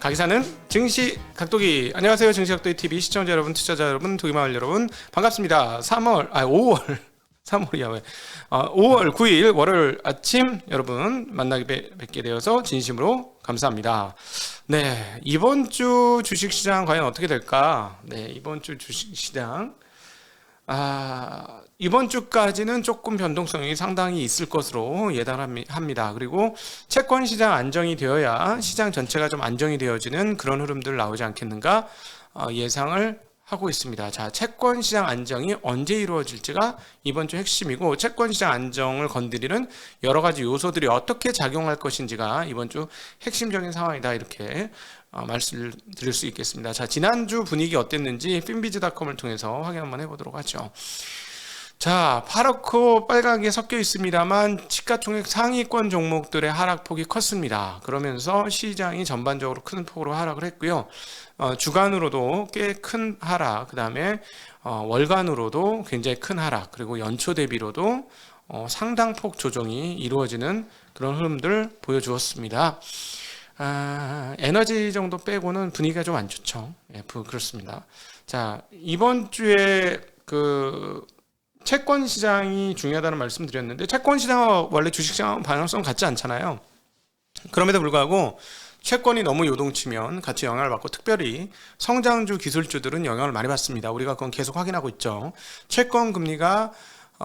가기사는 증시 각도기. 안녕하세요. 증시 각도기 TV 시청자 여러분 투자자 여러분 도기마을 여러분. 반갑습니다. 3월 아 5월. 3월이야 왜? 어, 5월 9일 월요일 아침 여러분 만나게 뵙- 뵙게 되어서 진심으로 감사합니다. 네 이번 주 주식시장 과연 어떻게 될까? 네 이번 주 주식시장 아, 이번 주까지는 조금 변동성이 상당히 있을 것으로 예단합니다. 그리고 채권 시장 안정이 되어야 시장 전체가 좀 안정이 되어지는 그런 흐름들 나오지 않겠는가 어, 예상을 하고 있습니다. 자, 채권 시장 안정이 언제 이루어질지가 이번 주 핵심이고 채권 시장 안정을 건드리는 여러 가지 요소들이 어떻게 작용할 것인지가 이번 주 핵심적인 상황이다 이렇게 어, 말씀을 드릴 수 있겠습니다. 자, 지난주 분위기 어땠는지 핀비즈닷컴을 통해서 확인 한번 해보도록 하죠. 자, 파랗고 게 섞여 있습니다만 시가총액 상위권 종목들의 하락폭이 컸습니다. 그러면서 시장이 전반적으로 큰 폭으로 하락을 했고요. 어, 주간으로도 꽤 큰 하락, 그 다음에 어, 월간으로도 굉장히 큰 하락, 그리고 연초 대비로도 어, 상당폭 조정이 이루어지는 그런 흐름들 보여주었습니다. 아, 에너지 정도 빼고는 분위기가 좀 안 좋죠. 예, 부- 그렇습니다. 자, 이번 주에 그 채권 시장이 중요하다는 말씀 드렸는데 채권 시장은 원래 주식 시장 방향성 같지 않잖아요. 그럼에도 불구하고 채권이 너무 요동치면 같이 영향을 받고 특별히 성장주 기술주들은 영향을 많이 받습니다. 우리가 그건 계속 확인하고 있죠. 채권 금리가 어,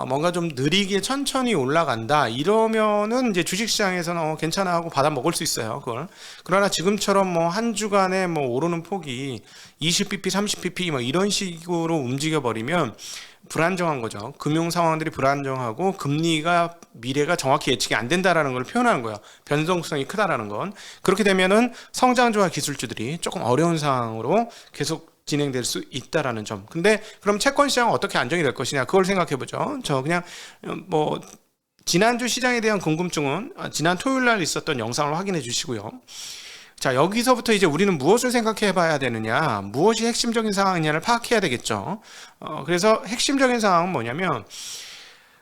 뭔가 좀 느리게 천천히 올라간다. 이러면은 이제 주식시장에서는 어, 괜찮아 하고 받아 먹을 수 있어요 그걸. 그러나 지금처럼 뭐 한 주간에 뭐 오르는 폭이 20bp 30bp 뭐 이런 식으로 움직여 버리면 불안정한 거죠. 금융 상황들이 불안정하고 금리가 미래가 정확히 예측이 안 된다라는 걸 표현하는 거예요. 변동성이 크다라는 건. 그렇게 되면은 성장주와 기술주들이 조금 어려운 상황으로 계속 진행될 수 있다라는 점. 근데 그럼 채권 시장은 어떻게 안정이 될 것이냐? 그걸 생각해 보죠. 저 그냥 어, 뭐 지난주 시장에 대한 궁금증은 아, 지난 토요일 날 있었던 영상을 확인해 주시고요. 자, 여기서부터 이제 우리는 무엇을 생각해 봐야 되느냐, 무엇이 핵심적인 상황이냐를 파악해야 되겠죠. 어, 그래서 핵심적인 상황은 뭐냐면,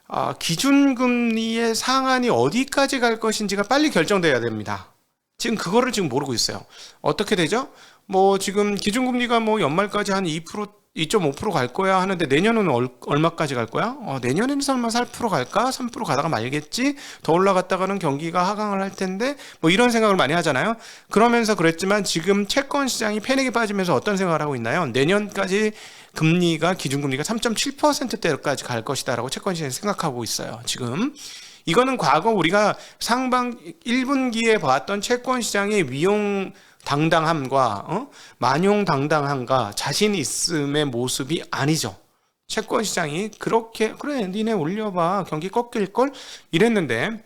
아, 기준금리의 상한이 어디까지 갈 것인지가 빨리 결정돼야 됩니다. 지금 그거를 지금 모르고 있어요. 어떻게 되죠? 뭐 지금 기준금리가 뭐 연말까지 한 2% 2.5%갈 거야 하는데 내년은 얼, 얼마까지 갈 거야? 어, 내년에는 설마 4% 갈까? 3% 가다가 말겠지? 더 올라갔다가는 경기가 하강을 할 텐데 뭐 이런 생각을 많이 하잖아요. 그러면서 그랬지만 지금 채권 시장이 패닉에 빠지면서 어떤 생각을 하고 있나요? 내년까지 금리가 기준금리가 3.7%대까지 갈 것이다라고 채권 시장이 생각하고 있어요. 지금 이거는 과거 우리가 상방 1분기에 봤던 채권 시장의 위용 당당함과 어? 만용 당당함과 자신 있음의 모습이 아니죠. 채권 시장이 그렇게 그래 니네 올려봐 경기 꺾일 걸 이랬는데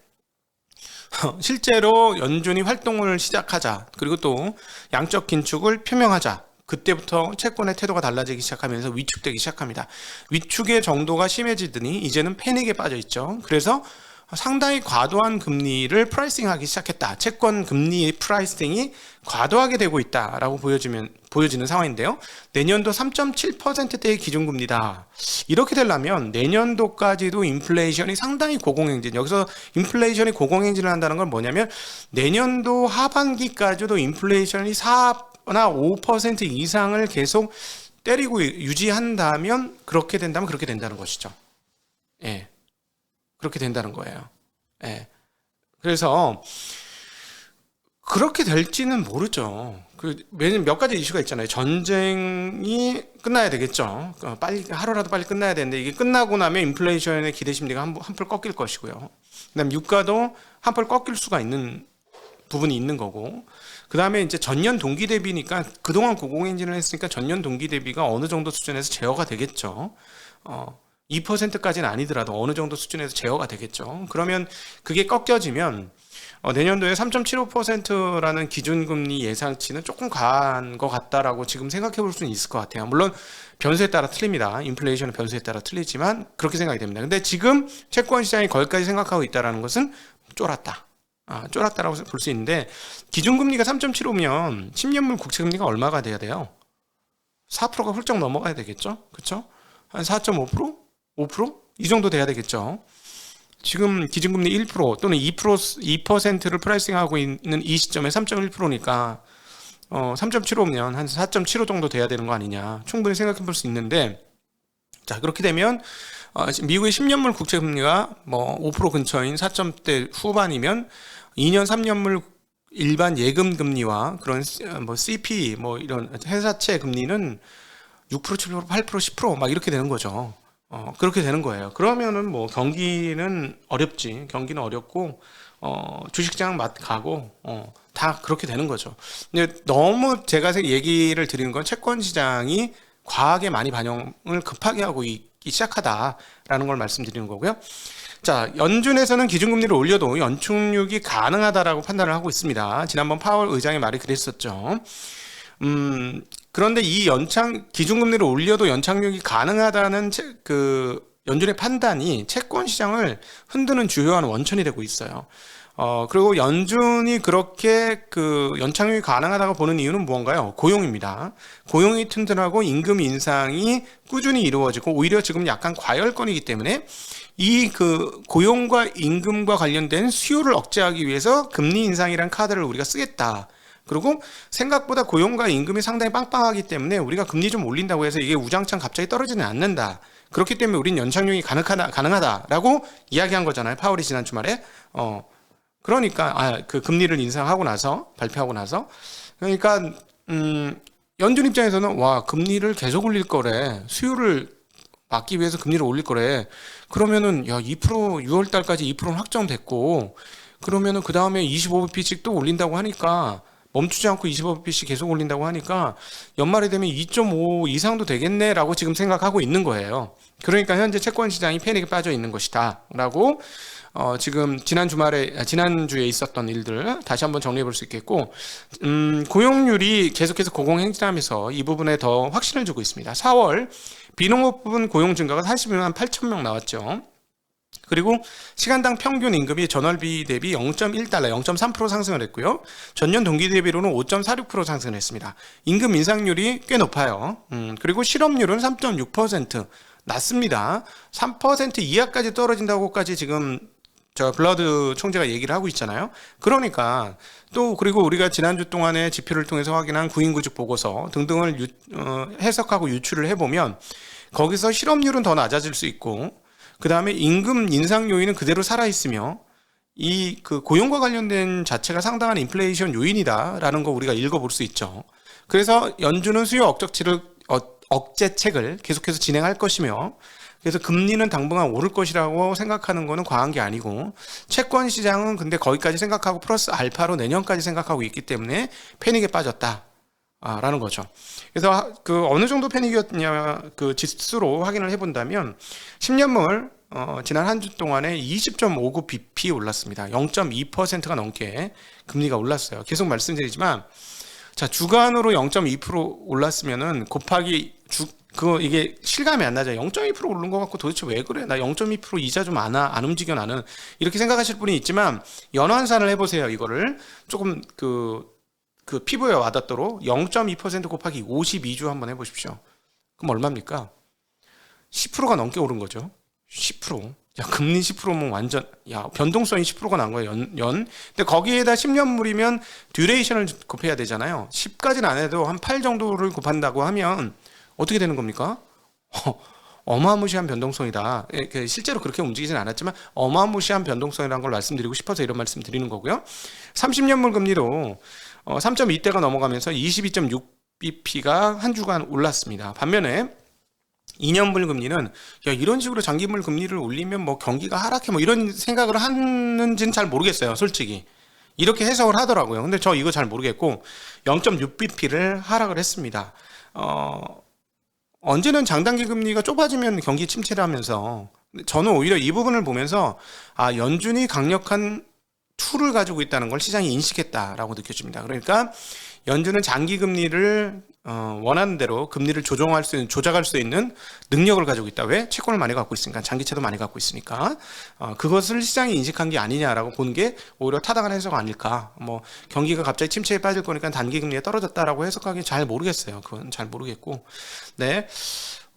실제로 연준이 활동을 시작하자 그리고 또 양적 긴축을 표명하자 그때부터 채권의 태도가 달라지기 시작하면서 위축되기 시작합니다. 위축의 정도가 심해지더니 이제는 패닉에 빠져 있죠. 그래서 상당히 과도한 금리를 프라이싱하기 시작했다. 채권 금리 프라이싱이 과도하게 되고 있다라고 보여지면 보여지는 상황인데요. 내년도 3.7%대의 기준금리다. 이렇게 되려면 내년도까지도 인플레이션이 상당히 고공행진. 여기서 인플레이션이 고공행진을 한다는 건 뭐냐면 내년도 하반기까지도 인플레이션이 4나 5% 이상을 계속 때리고 유지한다면 그렇게 된다면 그렇게 된다는 것이죠. 예. 그렇게 된다는 거예요. 예. 그래서 그렇게 될지는 모르죠. 그 몇 가지 이슈가 있잖아요. 전쟁이 끝나야 되겠죠. 어, 빨리 하루라도 빨리 끝나야 되는데 이게 끝나고 나면 인플레이션의 기대 심리가 한- 한풀 꺾일 것이고요. 그 다음 유가도 한풀 꺾일 수가 있는 부분이 있는 거고. 그 다음에 이제 전년 동기 대비니까 그동안 고공행진을 했으니까 전년 동기 대비가 어느 정도 수준에서 제어가 되겠죠. 어. 2%까지는 아니더라도 어느 정도 수준에서 제어가 되겠죠. 그러면 그게 꺾여지면 어, 내년도에 3.75%라는 기준금리 예상치는 조금 과한 것 같다라고 지금 생각해 볼 수는 있을 것 같아요. 물론 변수에 따라 틀립니다. 인플레이션의 변수에 따라 틀리지만 그렇게 생각이 됩니다. 근데 지금 채권 시장이 거기까지 생각하고 있다라는 것은 쫄았다. 아, 쫄았다라고 볼 수 있는데 기준금리가 3.75면 10년물 국채금리가 얼마가 돼야 돼요? 4%가 훌쩍 넘어가야 되겠죠? 그렇죠? 한 4.5%? 5%? 이 정도 돼야 되겠죠. 지금 기준금리 1% 또는 2% 2%를 프라이싱하고 있는 이 시점에 3.1%니까 어 3.75면 한 4.75 정도 돼야 되는 거 아니냐 충분히 생각해 볼 수 있는데 자 그렇게 되면 어, 미국의 10년물 국채 금리가 뭐 5% 근처인 4점대 후반이면 2년 3년물 일반 예금 금리와 그런 어, 뭐 CP 뭐 이런 회사채 금리는 6% 7% 8% 10%막 이렇게 되는 거죠. 어, 그렇게 되는 거예요. 그러면은 뭐 경기는 어렵지. 경기는 어렵고 어, 주식시장 맛 가고 어, 다 그렇게 되는 거죠. 근데 너무 제가 얘기를 드리는 건 채권 시장이 과하게 많이 반영을 급하게 하고 있기 시작하다라는 걸 말씀드리는 거고요. 자, 연준에서는 기준금리를 올려도 연착륙이 가능하다라고 판단을 하고 있습니다. 지난번 파월 의장의 말이 그랬었죠. 음, 그런데 이 연착 기준금리를 올려도 연착륙이 가능하다는 채- 그 연준의 판단이 채권 시장을 흔드는 주요한 원천이 되고 있어요. 어, 그리고 연준이 그렇게 그 연착륙이 가능하다고 보는 이유는 무언가요? 고용입니다. 고용이 튼튼하고 임금 인상이 꾸준히 이루어지고 오히려 지금 약간 과열권이기 때문에 이 그 고용과 임금과 관련된 수요를 억제하기 위해서 금리 인상이란 카드를 우리가 쓰겠다. 그리고 생각보다 고용과 임금이 상당히 빵빵하기 때문에 우리가 금리 좀 올린다고 해서 이게 우장창 갑자기 떨어지는 않는다. 그렇기 때문에 우린 연착륙이 가능하다, 가능하다라고 이야기한 거잖아요. 파월이 지난 주말에. 어, 그러니까, 아, 그 금리를 인상하고 나서, 발표하고 나서. 그러니까, 음, 연준 입장에서는 와, 금리를 계속 올릴 거래. 수요를 막기 위해서 금리를 올릴 거래. 그러면은, 야, 2% 6월 달까지 2%는 확정됐고, 그러면은 그 다음에 25bp씩 또 올린다고 하니까, 멈추지 않고 25bp씩 계속 올린다고 하니까 연말이 되면 2.5 이상도 되겠네라고 지금 생각하고 있는 거예요. 그러니까 현재 채권 시장이 패닉에 빠져 있는 것이다라고 어, 지금 지난 주말에 아, 지난 주에 있었던 일들 다시 한번 정리해 볼 수 있겠고 음, 고용률이 계속해서 고공행진하면서 이 부분에 더 확신을 주고 있습니다. 4월 비농업 부분 고용 증가가 42만 8천 명 나왔죠. 그리고 시간당 평균 임금이 전월비 대비 0.1달러, 0.3% 상승을 했고요. 전년 동기 대비로는 5.46% 상승을 했습니다. 임금 인상률이 꽤 높아요. 음, 그리고 실업률은 3.6% 낮습니다. 3% 이하까지 떨어진다고까지 지금 저 블러드 총재가 얘기를 하고 있잖아요. 그러니까 또 그리고 우리가 지난주 동안에 지표를 통해서 확인한 구인구직 보고서 등등을 유, 어, 해석하고 유출을 해보면 거기서 실업률은 더 낮아질 수 있고 그 다음에 임금 인상 요인은 그대로 살아 있으며 이 그 고용과 관련된 자체가 상당한 인플레이션 요인이다라는 거 우리가 읽어볼 수 있죠. 그래서 연준은 수요 억제책을 어, 억제책을 계속해서 진행할 것이며 그래서 금리는 당분간 오를 것이라고 생각하는 거는 과한 게 아니고 채권 시장은 근데 거기까지 생각하고 플러스 알파로 내년까지 생각하고 있기 때문에 패닉에 빠졌다. 아, 라는 거죠. 그래서 하- 그 어느 정도 패닉이었냐 그 지수로 확인을 해본다면 10년물 어, 지난 한 주 동안에 20.59 bp 올랐습니다. 0.2%가 넘게 금리가 올랐어요. 계속 말씀드리지만 자 주간으로 0.2% 올랐으면은 곱하기 주 그거 이게 실감이 안 나죠. 0.2% 오른 것 같고 도대체 왜 그래? 나 0.2% 이자 좀 안 안 움직여 나는 이렇게 생각하실 분이 있지만 연환산을 해보세요. 이거를 조금 그 그 피부에 와닿도록 0.2% 곱하기 52주 한번 해보십시오. 그럼 얼마입니까? 10%가 넘게 오른 거죠. 10%. 야, 금리 10%면 완전, 야, 변동성이 10%가 난 거예요, 연, 연. 근데 거기에다 10년물이면 듀레이션을 곱해야 되잖아요. 10까지는 안 해도 한 8 정도를 곱한다고 하면 어떻게 되는 겁니까? 어, 어마무시한 변동성이다. 예, 그 실제로 그렇게 움직이진 않았지만 어마무시한 변동성이라는 걸 말씀드리고 싶어서 이런 말씀 드리는 거고요. 30년물 금리도 어, 3.2대가 넘어가면서 22.6bp가 한 주간 올랐습니다. 반면에 2년물 금리는 야 이런 식으로 장기물 금리를 올리면 뭐 경기가 하락해 뭐 이런 생각을 하는지는 잘 모르겠어요 솔직히. 이렇게 해석을 하더라고요. 근데 저 이거 잘 모르겠고 0.6bp를 하락을 했습니다. 어 언제는 장단기 금리가 좁아지면 경기 침체를 하면서 저는 오히려 이 부분을 보면서 아 연준이 강력한 툴을 가지고 있다는 걸 시장이 인식했다라고 느껴집니다 그러니까 연준은 장기 금리를 어, 원하는 대로 금리를 조정할 수 있는 조작할 수 있는 능력을 가지고 있다. 왜? 채권을 많이 갖고 있으니까 장기채도 많이 갖고 있으니까 어, 그것을 시장이 인식한 게 아니냐라고 보는 게 오히려 타당한 해석 아닐까. 뭐 경기가 갑자기 침체에 빠질 거니까 단기 금리가 떨어졌다라고 해석하기 잘 모르겠어요. 그건 잘 모르겠고, 네.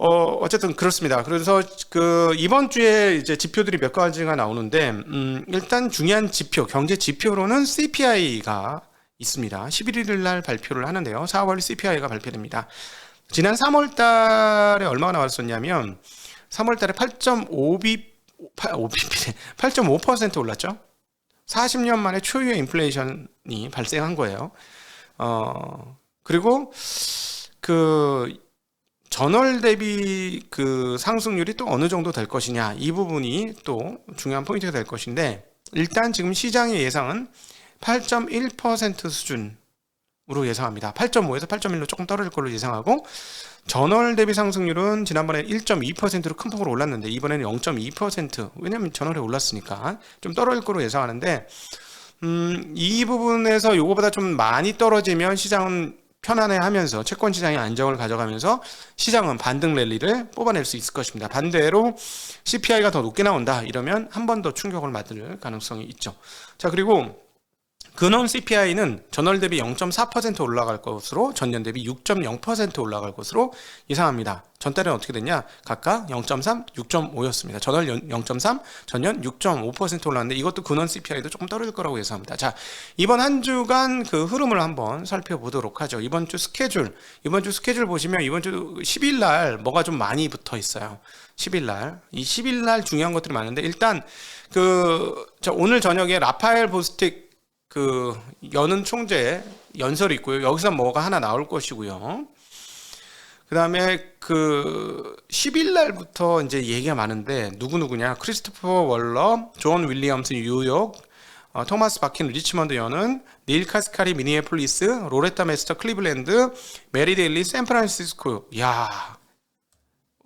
어, 어쨌든 그렇습니다. 그래서 그 이번 주에 이제 지표들이 몇 가지가 나오는데, 음, 일단 중요한 지표, 경제 지표로는 CPI가 있습니다. 11일 날 발표를 하는데요. 4월 CPI가 발표됩니다. 지난 3월 달에 얼마가 나왔었냐면, 3월 달에 8.5비, 5bp, 8.5% 올랐죠. 40년 만에 초유의 인플레이션이 발생한 거예요. 어, 그리고 그 전월 대비 그 상승률이 또 어느 정도 될 것이냐 이 부분이 또 중요한 포인트가 될 것인데 일단 지금 시장의 예상은 8.1% 수준으로 예상합니다. 8.5에서 8.1로 조금 떨어질 걸로 예상하고 전월 대비 상승률은 지난번에 1.2%로 큰 폭으로 올랐는데 이번에는 0.2% 왜냐면 전월에 올랐으니까 좀 떨어질 걸로 예상하는데 음, 이 부분에서 요거보다 좀 많이 떨어지면 시장은 편안해하면서 채권 시장의 안정을 가져가면서 시장은 반등 랠리를 뽑아낼 수 있을 것입니다. 반대로 CPI가 더 높게 나온다 이러면 한 번 더 충격을 맞을 가능성이 있죠. 자 그리고 근원 CPI는 전월 대비 0.4% 올라갈 것으로 전년 대비 6.0% 올라갈 것으로 예상합니다. 전달은 어떻게 됐냐? 각각 0.3, 6.5였습니다. 전월 0.3, 전년 6.5% 올랐는데 이것도 근원 CPI도 조금 떨어질 거라고 예상합니다. 자, 이번 한 주간 그 흐름을 한번 살펴보도록 하죠. 이번 주 스케줄, 이번 주 스케줄 보시면 이번 주 10일 날 뭐가 좀 많이 붙어 있어요. 10일 날. 이 10일 날 중요한 것들이 많은데 일단 그 오늘 저녁에 라파엘 보스틱 그 여는 총재 연설이 있고요. 여기서 뭐가 하나 나올 것이고요. 그 다음에 그 10일 날부터 이제 얘기가 많은데 누구 누구냐. 크리스토퍼 월러, 존 윌리엄스 뉴욕, 어, 토마스 바킨 리치먼드 연은, 닐 카스카리 미니애폴리스, 로레타 메스터 클리블랜드, 메리 데일리 샌프란시스코. 야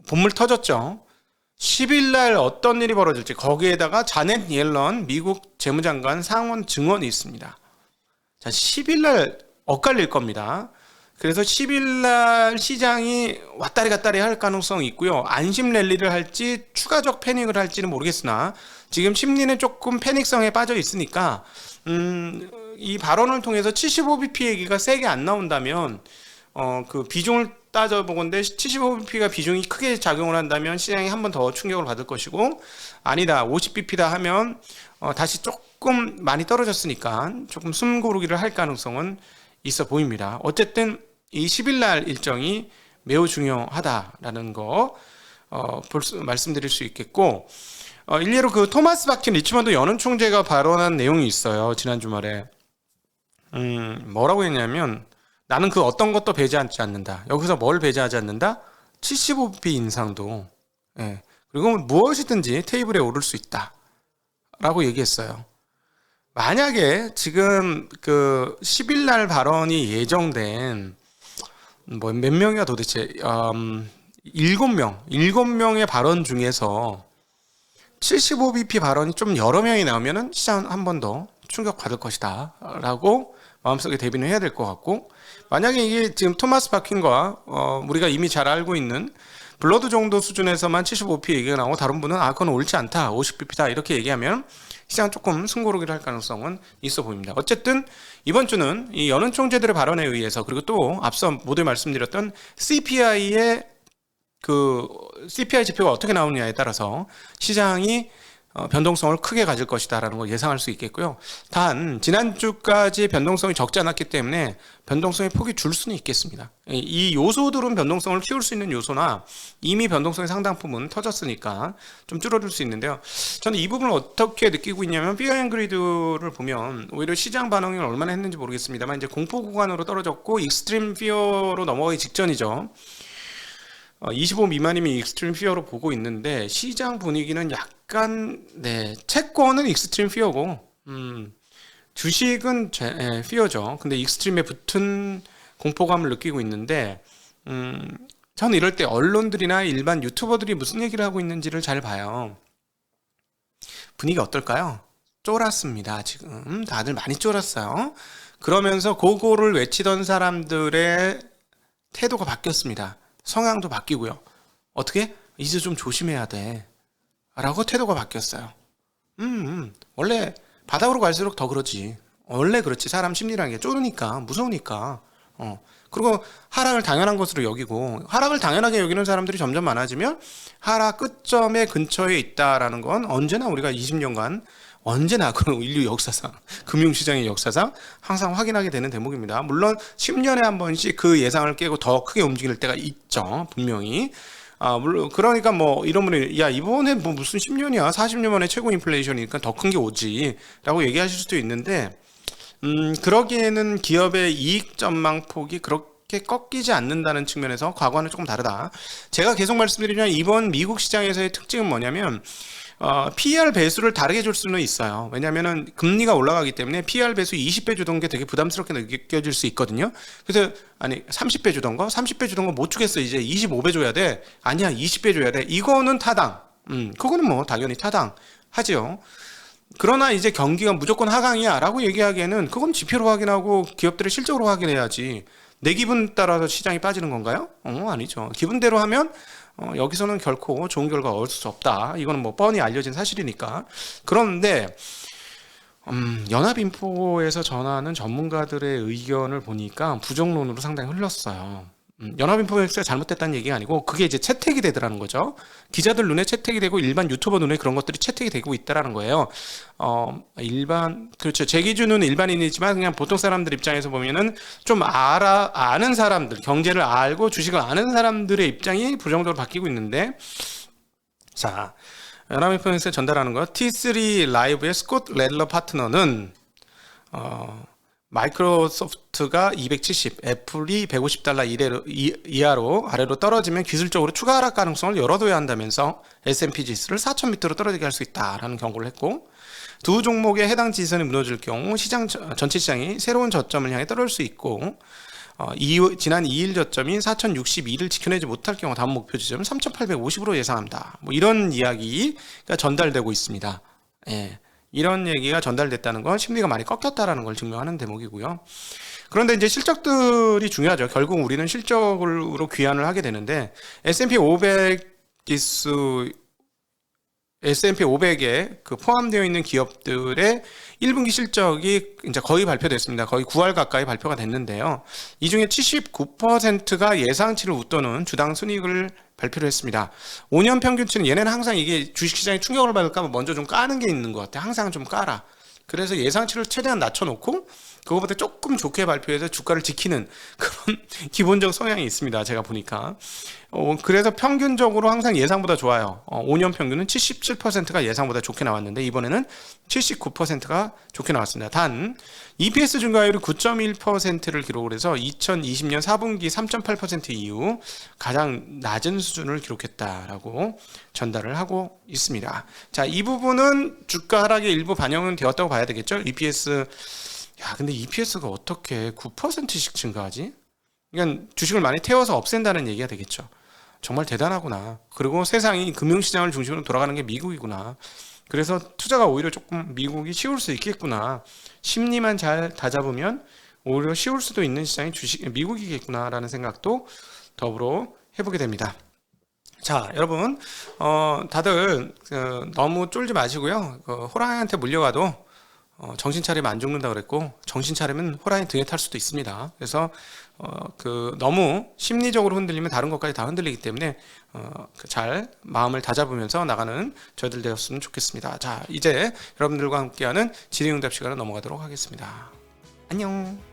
본물 터졌죠. 10일 날 어떤 일이 벌어질지 거기에다가 자넷 옐런 미국 재무장관 상원 증언이 있습니다. 자, 10일 날 엇갈릴 겁니다. 그래서 10일 날 시장이 왔다리 갔다리 할 가능성이 있고요. 안심 랠리를 할지 추가적 패닉을 할지는 모르겠으나 지금 심리는 조금 패닉성에 빠져 있으니까 음, 이 발언을 통해서 75bp 얘기가 세게 안 나온다면 어, 그 비중을 따져보건데 75bp가 비중이 크게 작용을 한다면 시장이 한 번 더 충격을 받을 것이고 아니다 50bp다 하면 어, 다시 조금 많이 떨어졌으니까 조금 숨 고르기를 할 가능성은 있어 보입니다. 어쨌든 이 10일 날 일정이 매우 중요하다라는 거 어, 볼수, 말씀드릴 수 있겠고 어, 일례로 그 토마스 바킨 리치먼드 연은 총재가 발언한 내용이 있어요 지난 주말에 음, 뭐라고 했냐면 나는 그 어떤 것도 배제하지 않는다. 여기서 뭘 배제하지 않는다? 75p 인상도. 예. 그리고 무엇이든지 테이블에 오를 수 있다. 라고 얘기했어요. 만약에 지금 그 10일 날 발언이 예정된 뭐 몇 명이야 도대체 음, 7명, 7명의 발언 중에서 75bp 발언이 좀 여러 명이 나오면은 시장 한 번 더 충격 받을 것이다. 라고 마음속에 대비는 해야 될 것 같고 만약에 이게 지금 토마스 바킨과 어, 우리가 이미 잘 알고 있는 블러드 정도 수준에서만 75p 얘기가 나오고 다른 분은 아 그건 옳지 않다 50bp다 이렇게 얘기하면 시장 조금 승고르기를 할 가능성은 있어 보입니다. 어쨌든 이번 주는 이 연은 총재들의 발언에 의해서 그리고 또 앞서 모두 말씀드렸던 CPI의 그 CPI 지표가 어떻게 나오느냐에 따라서 시장이 어, 변동성을 크게 가질 것이다라는 걸 예상할 수 있겠고요. 단 지난주까지 변동성이 적지 않았기 때문에 변동성의 폭이 줄 수는 있겠습니다. 이 요소들은 변동성을 키울 수 있는 요소나 이미 변동성의 상당 부분 터졌으니까 좀 줄어들 수 있는데요. 저는 이 부분을 어떻게 느끼고 있냐면 피어 앤 그리드를 보면 오히려 시장 반응이 얼마나 했는지 모르겠습니다만 이제 공포 구간으로 떨어졌고 익스트림 피어로 넘어가기 직전이죠. 25 어, 미만이면 익스트림 피어로 보고 있는데 시장 분위기는 약간 네 채권은 익스트림 피어고 음, 주식은 제, 예, 피어죠. 근데 익스트림에 붙은 공포감을 느끼고 있는데 음, 저는 이럴 때 언론들이나 일반 유튜버들이 무슨 얘기를 하고 있는지를 잘 봐요. 분위기 어떨까요? 쫄았습니다. 지금 다들 많이 쫄았어요. 그러면서 고고를 외치던 사람들의 태도가 바뀌었습니다. 성향도 바뀌고요. 어떻게? 이제 좀 조심해야 돼. 라고 태도가 바뀌었어요. 음, 음, 원래 바닥으로 갈수록 더 그러지. 원래 그렇지. 사람 심리라는 게 쫄으니까, 무서우니까. 어, 그리고 하락을 당연한 것으로 여기고 하락을 당연하게 여기는 사람들이 점점 많아지면 하락 끝점의 근처에 있다라는 건 언제나 우리가 20년간 언제나 그 인류 역사상 금융시장의 역사상 항상 확인하게 되는 대목입니다. 물론 10년에 한 번씩 그 예상을 깨고 더 크게 움직일 때가 있죠. 분명히. 아, 물론 그러니까 뭐 이런 분이 야 이번에 뭐 무슨 10년이야 40년 만에 최고 인플레이션이니까 더 큰 게 오지 라고 얘기하실 수도 있는데 음 그러기에는 기업의 이익 전망 폭이 그렇게 꺾이지 않는다는 측면에서 과거와는 조금 다르다. 제가 계속 말씀드리면 이번 미국 시장에서의 특징은 뭐냐면 어, PER 배수를 다르게 줄 수는 있어요. 왜냐하면은 금리가 올라가기 때문에 PER 배수 20배 주던 게 되게 부담스럽게 느껴질 수 있거든요. 그래서 아니 30배 주던 거, 30배 주던 거 못 주겠어 이제 25배 줘야 돼. 아니야 20배 줘야 돼. 이거는 타당. 음, 그거는 뭐 당연히 타당 하지요. 그러나 이제 경기가 무조건 하강이야라고 얘기하기에는 그건 지표로 확인하고 기업들의 실적으로 확인해야지. 내 기분 따라서 시장이 빠지는 건가요? 어, 아니죠. 기분대로 하면 어, 여기서는 결코 좋은 결과 얻을 수 없다. 이거는 뭐 뻔히 알려진 사실이니까. 그런데 음, 연합인포에서 전하는 전문가들의 의견을 보니까 부정론으로 상당히 흘렀어요. 음, 연합인포엑스가 잘못됐다는 얘기가 아니고 그게 이제 채택이 되더라는 거죠. 기자들 눈에 채택이 되고 일반 유튜버 눈에 그런 것들이 채택이 되고 있다라는 거예요. 어, 일반 그렇죠. 제 기준은 일반인이지만 그냥 보통 사람들 입장에서 보면은 좀 알아 아는 사람들 경제를 알고 주식을 아는 사람들의 입장이 부정적으로 바뀌고 있는데 자 연합인포엑스에 전달하는 거 T3 라이브의 스콧 렐러 파트너는 어, 마이크로소프트가 270, 애플이 150달러 이래로, 이, 이하로 아래로 떨어지면 기술적으로 추가 하락 가능성을 열어둬야 한다면서 S&P 지수를 4천 밑으로 떨어지게 할 수 있다라는 경고를 했고 두 종목의 해당 지선이 무너질 경우 시장 전체 시장이 새로운 저점을 향해 떨어질 수 있고 어, 이, 지난 2일 저점인 4,062를 지켜내지 못할 경우 다음 목표 지점은 3,850으로 예상한다. 뭐 이런 이야기가 전달되고 있습니다. 예. 이런 얘기가 전달됐다는 건 심리가 많이 꺾였다라는 걸 증명하는 대목이고요. 그런데 이제 실적들이 중요하죠. 결국 우리는 실적으로 귀환을 하게 되는데 S&P 500 지수 S&P 500에 그 포함되어 있는 기업들의 1분기 실적이 이제 거의 발표됐습니다. 거의 9월 가까이 발표가 됐는데요. 이 중에 79%가 예상치를 웃도는 주당 순이익을 발표를 했습니다. 5년 평균치는 얘네는 항상 이게 주식시장에 충격을 받을까 봐 먼저 좀 까는 게 있는 것 같아. 항상 좀 깔아. 그래서 예상치를 최대한 낮춰놓고 그거보다 조금 좋게 발표해서 주가를 지키는 그런 기본적 성향이 있습니다. 제가 보니까. 어, 그래서 평균적으로 항상 예상보다 좋아요. 어, 5년 평균은 77%가 예상보다 좋게 나왔는데 이번에는 79%가 좋게 나왔습니다. 단 EPS 증가율이 9.1%를 기록을 해서 2020년 4분기 3.8% 이후 가장 낮은 수준을 기록했다라고 전달을 하고 있습니다. 자, 이 부분은 주가 하락의 일부 반영은 되었다고 봐야 되겠죠. EPS 야, 근데 EPS가 어떻게 9%씩 증가하지? 그러니까 주식을 많이 태워서 없앤다는 얘기가 되겠죠. 정말 대단하구나. 그리고 세상이 금융시장을 중심으로 돌아가는 게 미국이구나. 그래서 투자가 오히려 조금 미국이 쉬울 수 있겠구나. 심리만 잘 다잡으면 오히려 쉬울 수도 있는 시장이 주식 미국이겠구나라는 생각도 더불어 해보게 됩니다. 자, 여러분, 어, 다들 그, 너무 쫄지 마시고요. 그, 호랑이한테 물려가도 어, 정신 차리면 안 죽는다 그랬고 정신 차리면 호랑이 등에 탈 수도 있습니다. 그래서 어, 그 너무 심리적으로 흔들리면 다른 것까지 다 흔들리기 때문에 어, 그잘 마음을 다잡으면서 나가는 저희들 되었으면 좋겠습니다. 자, 이제 여러분들과 함께하는 질의응답 시간을 넘어가도록 하겠습니다. 안녕.